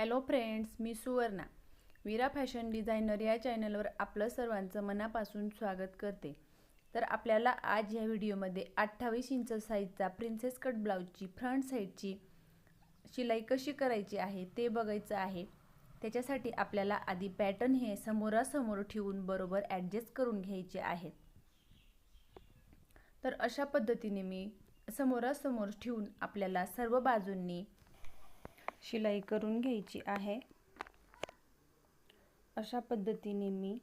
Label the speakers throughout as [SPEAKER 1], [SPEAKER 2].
[SPEAKER 1] Hello friends मी Suvarna. Veera fashion designer या चॅनलवर आपलं सर्वांचं मनापासून स्वागत करते. तर आपल्याला आज या व्हिडिओमध्ये अठ्ठावीस इंच साईजचा प्रिन्सेस कट ब्लाऊजची फ्रंट साईडची शिलाई कशी करायची आहे ते बघायचं आहे. त्याच्यासाठी आपल्याला आधी पॅटर्न हे समोरासमोर ठेवून बरोबर ॲडजस्ट करून घ्यायचे आहेत. तर अशा पद्धतीने मी समोरासमोर ठेवून आपल्याला सर्व बाजूंनी शिलाई करून घ्यायची आहे. अशा पद्धतीने मी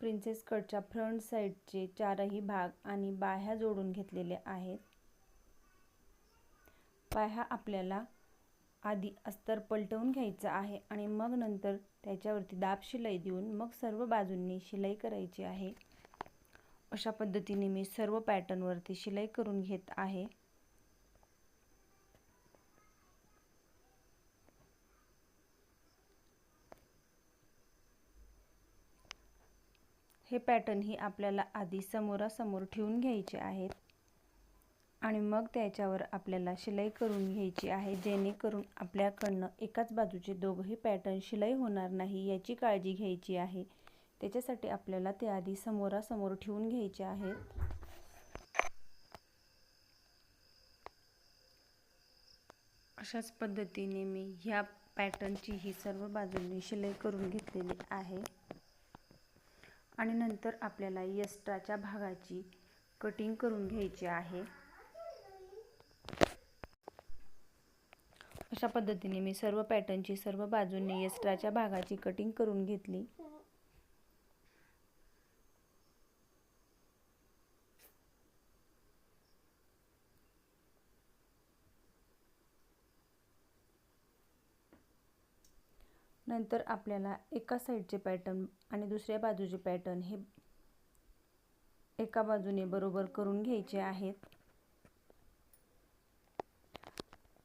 [SPEAKER 1] प्रिन्सेस कटच्या फ्रंट साईडचे चारही भाग आणि बाह्या जोडून घेतलेले आहेत. बाह्या आपल्याला आधी अस्तर पलटवून घ्यायचं आहे आणि मग नंतर त्याच्यावरती दाब शिलाई देऊन मग सर्व बाजूंनी शिलाई करायची आहे. अशा पद्धतीने मी सर्व पॅटर्नवरती शिलाई करून घेत आहे. हे पॅटर्न ही आपल्याला आधी समोरासमोर ठेवून घ्यायचे आहेत. आणि मग त्याच्यावर आपल्याला शिलाई करून घ्यायची आहे जेणेकरून आपल्याकडनं एकाच बाजूचे दोघंही पॅटर्न शिलाई होणार नाही याची काळजी घ्यायची आहे. त्याच्यासाठी आपल्याला ते आधी समोरासमोर ठेवून घ्यायचे आहेत. अशाच पद्धतीने मी ह्या पॅटर्नची ही सर्व बाजूंनी शिलाई करून घेतलेली आहे. आणि नंतर आपल्याला यस्ट्राच्या भागाची कटिंग करून घ्यायची आहे. अशा पद्धतीने मी सर्व पॅटर्नची सर्व बाजूंनी यस्ट्राच्या भागाची कटिंग करून घेतली. नंतर आपल्याला एका साईडचे पॅटर्न आणि दुसऱ्या बाजूचे पॅटर्न हे एका बाजूने बरोबर करून घ्यायचे आहेत.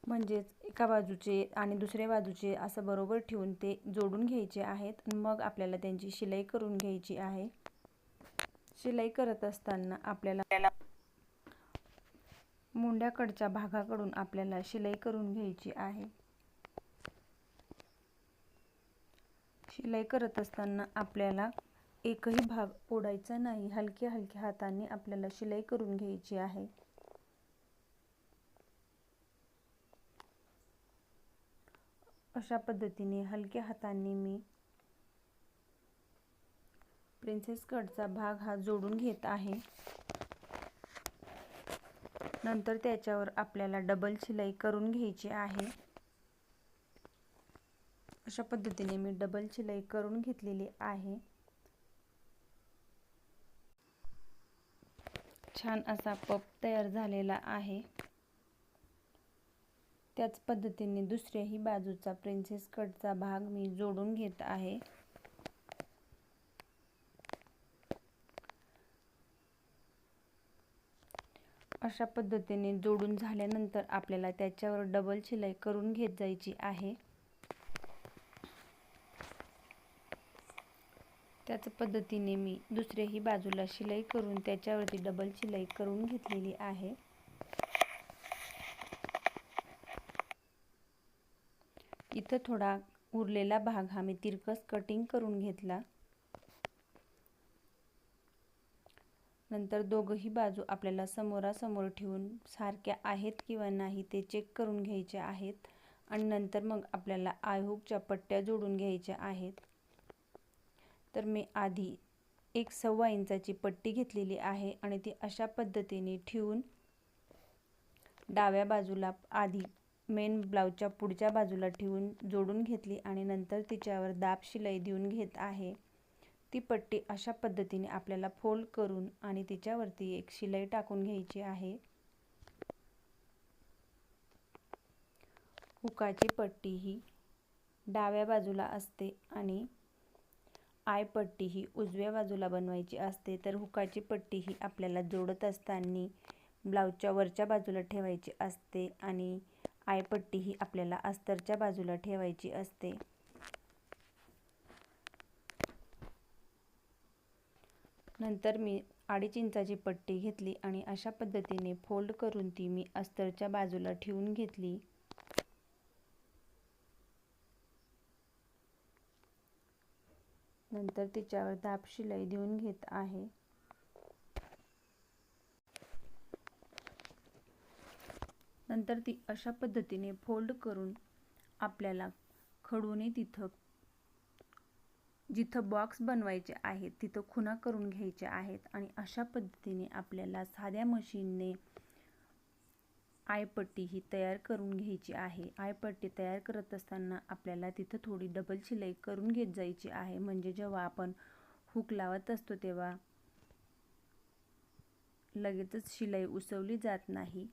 [SPEAKER 1] म्हणजेच एका बाजूचे आणि दुसऱ्या बाजूचे असं बरोबर ठेवून ते जोडून घ्यायचे आहेत. मग आपल्याला त्यांची शिलाई करून घ्यायची आहे. शिलाई करत असताना आपल्याला मुंड्याकडच्या भागाकडून आपल्याला शिलाई करून घ्यायची आहे. शिलाई करत असताना आपल्याला एकही भाग ओढायचा नाही. हलक्या हलक्या हाताने आपल्याला शिलाई करून घ्यायची आहे. अशा पद्धतीने हलक्या हाताने मी प्रिन्सेस कटचा भाग हा जोडून घेत आहे. नंतर त्याच्यावर आपल्याला डबल शिलाई करून घ्यायची आहे. अशा पद्धतीने मी डबल शिलाई करून घेतलेली आहे. छान असा पप तयार झालेला आहे. त्याच पद्धतीने दुसऱ्याही बाजूचा प्रिन्सेस कटचा भाग मी जोडून घेत आहे. अशा पद्धतीने जोडून झाल्यानंतर आपल्याला त्याच्यावर डबल शिलाई करून घेत जायची आहे. त्याच पद्धतीने मी दुसऱ्याही बाजूला शिलाई करून त्याच्यावरती डबल शिलाई करून घेतलेली आहे. इथं थोडा उरलेला भाग हा मी तिरकस कटिंग करून घेतला. नंतर दोघंही बाजू आपल्याला समोरासमोर ठेवून सारख्या आहेत किंवा नाही ते चेक करून घ्यायचे आहेत. आणि नंतर मग आपल्याला आयहूकच्या पट्ट्या जोडून घ्यायच्या आहेत. तर मी आधी एक सव्वा इंचाची पट्टी घेतलेली आहे आणि ती अशा पद्धतीने ठेवून डाव्या बाजूला आधी मेन ब्लाऊजच्या पुढच्या बाजूला ठेवून जोडून घेतली आणि नंतर तिच्यावर दाब शिलाई देऊन घेत आहे. ती पट्टी अशा पद्धतीने आपल्याला फोल्ड करून आणि तिच्यावरती एक शिलाई टाकून घ्यायची आहे. हुकाची पट्टी ही डाव्या बाजूला असते आणि आय पट्टी ही उजव्या बाजूला बनवायची असते तर हुकाची पट्टी ही आपल्याला जोडत असताना ब्लाऊजच्या वरच्या बाजूला ठेवायची असते आणि आय पट्टी ही आपल्याला अस्तरच्या बाजूला ठेवायची असते. नंतर मी अडीच इंचाची पट्टी घेतली आणि अशा पद्धतीने फोल्ड करून ती मी अस्तरच्या बाजूला ठेवून घेतली. नंतर तिच्यावर दाब शिलाई देऊन घेत आहे. नंतर ती अशा पद्धतीने फोल्ड करून आपल्याला खडूने तिथं जिथं बॉक्स बनवायचे आहेत तिथं खुणा करून घ्यायच्या आहेत आणि अशा पद्धतीने आपल्याला साध्या मशीनने आयपट्टी ही तयार करून घ्यायची आहे. आयपट्टी तयार करत असताना आपल्याला तिथं थोडी डबल शिलाई करून घेत जायची आहे. म्हणजे जेव्हा आपण हुक लावत असतो तेव्हा लगेचच शिलाई उसवली जात नाही.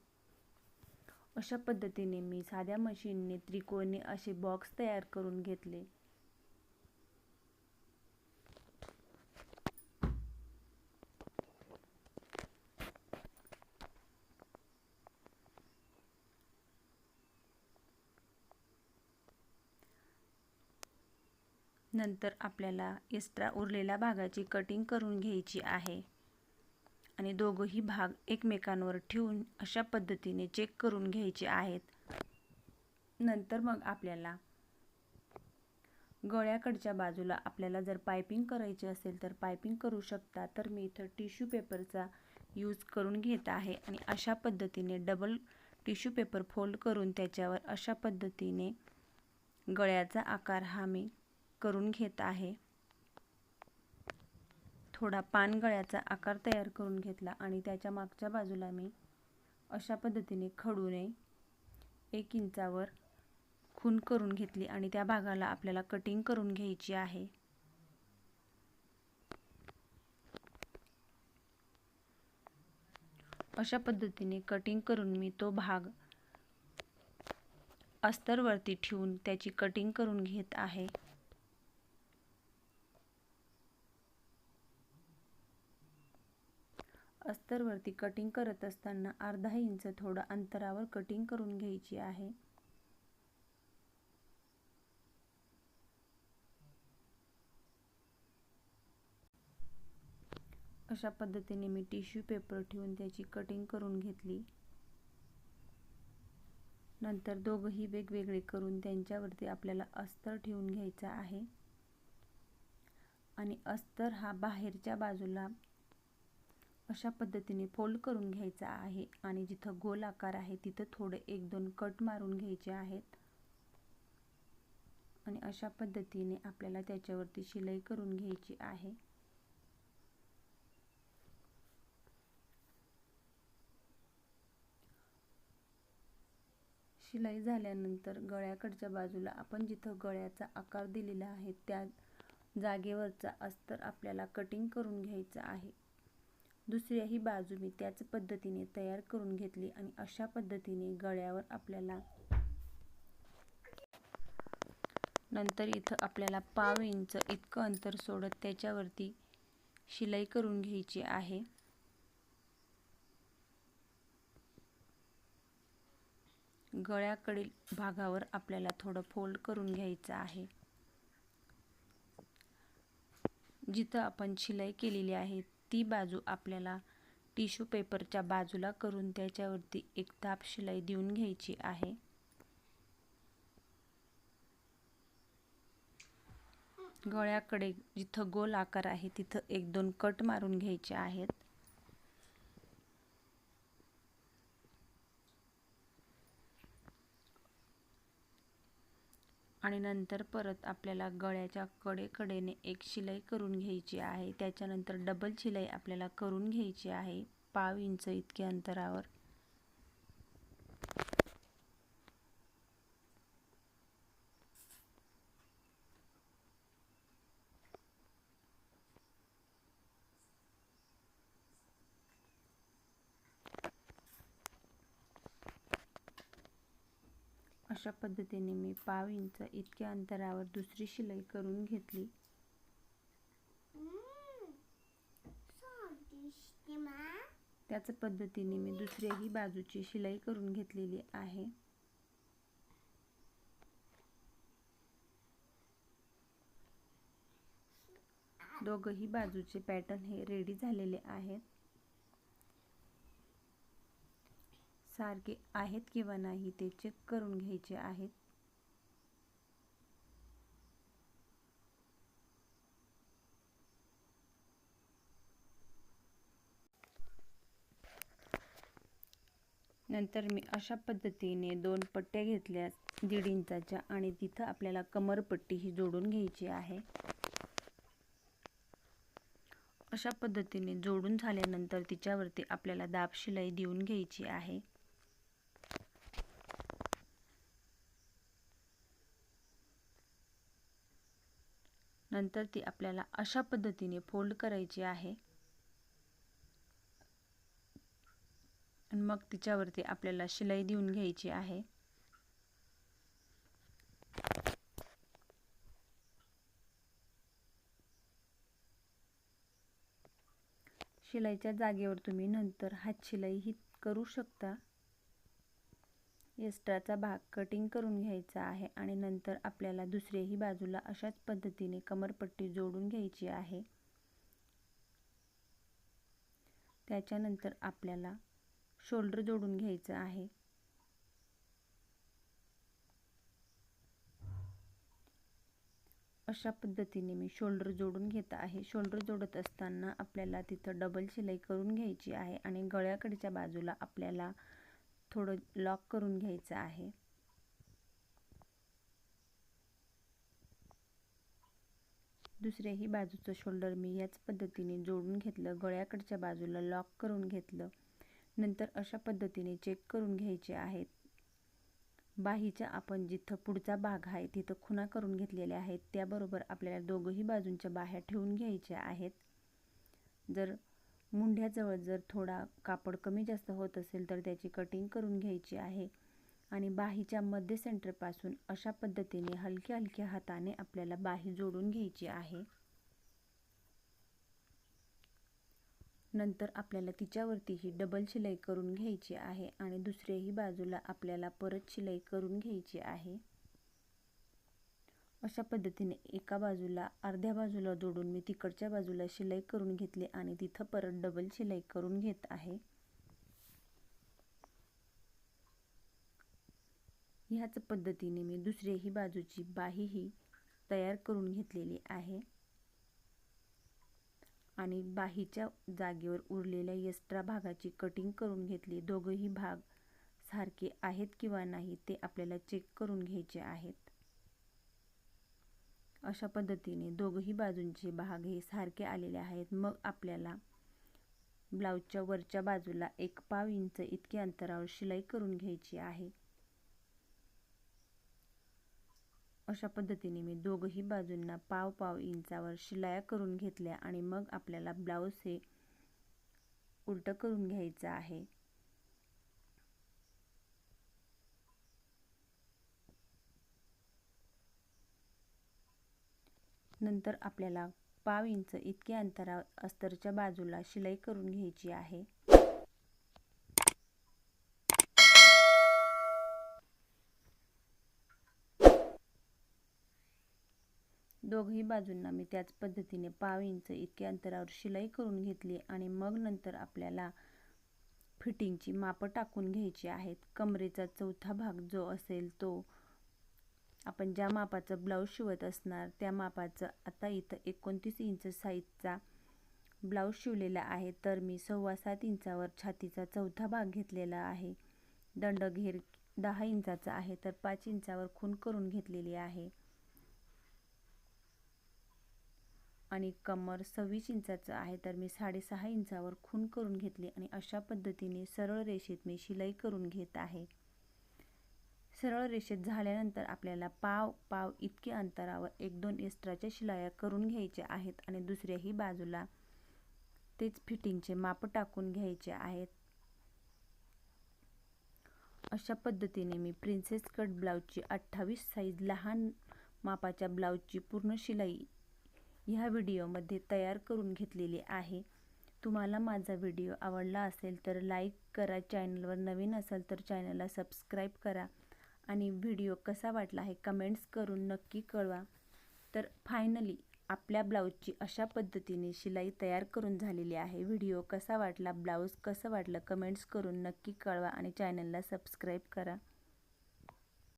[SPEAKER 1] अशा पद्धतीने मी साध्या मशीनने त्रिकोणी असे बॉक्स तयार करून घेतले. नंतर आपल्याला एक्स्ट्रा उरलेल्या भागाची कटिंग करून घ्यायची आहे. आणि दोघंही भाग एकमेकांवर ठेवून अशा पद्धतीने चेक करून घ्यायचे आहेत. नंतर मग आपल्याला गळ्याकडच्या बाजूला आपल्याला जर पायपिंग करायची असेल तर पायपिंग करू शकता. तर मी इथं टिश्यू पेपरचा यूज करून घेत आहे आणि अशा पद्धतीने डबल टिश्यू पेपर फोल्ड करून त्याच्यावर अशा पद्धतीने गळ्याचा आकार हा मी करून घेत आहे. थोडा पानगळ्याचा आकार तयार करून घेतला आणि त्याच्या मागच्या बाजूला मी अशा पद्धतीने खडूने एक इंचावर खून करून घेतली आणि त्या भागाला आपल्याला कटिंग करून घ्यायची आहे. अशा पद्धतीने कटिंग करून मी तो भाग अस्तरवरती ठेवून त्याची कटिंग करून घेत आहे. अस्तरवरती कटिंग करत असताना अर्धा इंच थोडं अंतरावर कटिंग करून घ्यायची आहे. अशा पद्धतीने मी टिश्यू पेपर ठेवून त्याची कटिंग करून घेतली. नंतर दोघंही वेगवेगळे करून त्यांच्यावरती आपल्याला अस्तर ठेवून घ्यायचा आहे. आणि अस्तर हा बाहेरच्या बाजूला अशा पद्धतीने फोल्ड करून घ्यायचा आहे आणि जिथं गोल आकार आहे तिथं थोडे एक दोन कट मारून घ्यायचे आहेत. आणि अशा पद्धतीने आपल्याला त्याच्यावरती शिलाई करून घ्यायची आहे. शिलाई झाल्यानंतर गळ्याकडच्या बाजूला आपण जिथं गळ्याचा आकार दिलेला आहे त्या जागेवरचा अस्तर आपल्याला कटिंग करून घ्यायचा आहे. दुसऱ्याही बाजू मी त्याच पद्धतीने तयार करून घेतली आणि अशा पद्धतीने गळ्यावर आपल्याला नंतर इथं आपल्याला पाव इंच इतकं अंतर सोडत त्याच्यावरती शिलाई करून घ्यायची आहे. गळ्याकडील भागावर आपल्याला थोडं फोल्ड करून घ्यायचं आहे. जिथं आपण शिलाई केलेली आहे ती बाजू आपल्याला टिश्यू पेपरच्या बाजूला करून त्याच्यावरती एक दाब शिलाई देऊन घ्यायची आहे. गळ्याकडे जिथं गोल आकार आहे तिथं एक दोन कट मारून घ्यायचे आहेत. आणि नंतर परत आपल्याला गळ्याच्या कडेकडेने एक शिलाई करून घ्यायची आहे. त्याच्यानंतर डबल शिलाई आपल्याला करून घ्यायची आहे. पाव इंच इतक्या अंतरावर. अशा पद्धतीने मी पाव इंच इतक्या अंतरावर दुसरी शिलाई करून घेतली. त्याच पद्धतीने मी दुसऱ्याही बाजूची शिलाई करून घेतलेली आहे. दोघही बाजूचे पॅटर्न हे रेडी झालेले आहेत. सारखे आहेत किंवा नाही ते चेक करून घ्यायचे आहेत. नंतर मी अशा पद्धतीने दोन पट्ट्या घेतल्या दीड इंचाच्या आणि तिथं आपल्याला कमरपट्टी ही जोडून घ्यायची आहे. अशा पद्धतीने जोडून झाल्यानंतर तिच्यावरती आपल्याला दाब शिलाई देऊन घ्यायची आहे. नंतर ती आपल्याला अशा पद्धतीने फोल्ड करायची आहे. आणि मग तिच्यावरती आपल्याला शिलाई देऊन घ्यायची आहे. शिलाईच्या जागेवर तुम्ही नंतर हात शिलाई ही करू शकता. एक्स्ट्राचा भाग कटिंग करून घ्यायचा आहे आणि नंतर आपल्याला दुसऱ्याही बाजूला अशाच पद्धतीने कमरपट्टी जोडून घ्यायची आहे. त्याच्यानंतर आपल्याला शोल्डर जोडून घ्यायचं आहे. अशा पद्धतीने मी शोल्डर जोडून घेत आहे. शोल्डर जोडत असताना आपल्याला तिथं डबल शिलाई करून घ्यायची आहे आणि गळ्याकडच्या बाजूला आपल्याला थोडं लॉक करून घ्यायचं आहे. दुसऱ्याही बाजूचं शोल्डर मी याच पद्धतीने जोडून घेतलं गळ्याकडच्या बाजूला लॉक करून घेतलं. नंतर अशा पद्धतीने चेक करून घ्यायचे आहेत. बाहीच्या आपण जिथं पुढचा भाग आहे तिथं खुणा करून घेतलेल्या आहेत. त्याबरोबर आपल्याला दोघंही बाजूंच्या बाह्या ठेवून घ्यायच्या आहेत. जर मुंढ्याजवळ जर थोडा कापड कमी जास्त होत असेल तर त्याची कटिंग करून घ्यायची आहे. आणि बाहीच्या मध्य सेंटरपासून अशा पद्धतीने हलक्या हलक्या हाताने आपल्याला बाही जोडून घ्यायची आहे. नंतर आपल्याला तिच्यावरती ही डबल शिलाई करून घ्यायची आहे आणि दुसऱ्याही बाजूला आपल्याला परत शिलाई करून घ्यायची आहे. अशा पद्धतीने एका बाजूला अर्ध्या बाजूला जोडून मी तिकडच्या बाजूला शिलाई करून घेतली आणि तिथं परत डबल शिलाई करून घेत आहे. ह्याच पद्धतीने मी दुसऱ्याही बाजूची बाहीही तयार करून घेतलेली आहे. आणि बाहीच्या जागेवर उरलेल्या एक्स्ट्रा भागाची कटिंग करून घेतली. दोघंही भाग सारखे आहेत किंवा नाही ते आपल्याला चेक करून घ्यायचे आहेत. अशा पद्धतीने दोघंही बाजूंचे भाग हे सारखे आलेले आहेत. मग आपल्याला ब्लाऊजच्या वरच्या बाजूला एक पाव इंच इतके अंतरावर शिलाई करून घ्यायची आहे. अशा पद्धतीने मी दोघंही बाजूंना पाव पाव इंचावर शिलाया करून घेतल्या आणि मग आपल्याला ब्लाऊज हे उलटं करून घ्यायचं आहे. नंतर आपल्याला पाव इंच इतक्या अंतरा अस्तरच्या बाजूला शिलाई करून घ्यायची आहे. दोघही बाजूंना मी त्याच पद्धतीने पाव इंच इतक्या अंतरावर शिलाई करून घेतली आणि मग नंतर आपल्याला फिटिंगची मापं टाकून घ्यायची आहेत. कमरेचा चौथा भाग जो असेल तो आपण ज्या मापाचं ब्लाऊज शिवत असणार त्या मापाचं आता इथं एकोणतीस इंच साईजचा ब्लाऊज शिवलेला आहे. तर मी सव्वा सात इंचावर छातीचा चौथा भाग घेतलेला आहे. दंडघेर दहा इंचाचा आहे. तर पाच इंचावर खून करून घेतलेली आहे. आणि कमर सव्वीस इंचाचं आहे. तर मी साडेसहा इंचावर खून करून घेतली आणि अशा पद्धतीने सरळ रेषेत मी शिलाई करून घेत आहे. सरळ रेषेत झाल्यानंतर आपल्याला पाव पाव इतके अंतरावर एक दोन एक्स्ट्राच्या शिलाया करून घ्यायच्या आहेत आणि दुसऱ्याही बाजूला तेच फिटिंगचे माप टाकून घ्यायचे आहेत. अशा पद्धतीने मी प्रिन्सेस कट ब्लाऊजची अठ्ठावीस साईज लहान मापाच्या ब्लाऊजची पूर्ण शिलाई ह्या व्हिडिओमध्ये तयार करून घेतलेली आहे. तुम्हाला माझा व्हिडिओ आवडला असेल तर लाईक करा. चॅनलवर नवीन असाल तर चॅनलला सबस्क्राईब करा. आणि व्हिडिओ कसा वाटला आहे कमेंट्स करून नक्की कळवा. तर फायनली आपल्या ब्लाऊजची अशा पद्धतीने शिलाई तयार करून झालेली आहे. व्हिडिओ कसा वाटला ब्लाऊज कसं वाटलं कमेंट्स करून नक्की कळवा आणि चॅनलला सबस्क्राईब करा.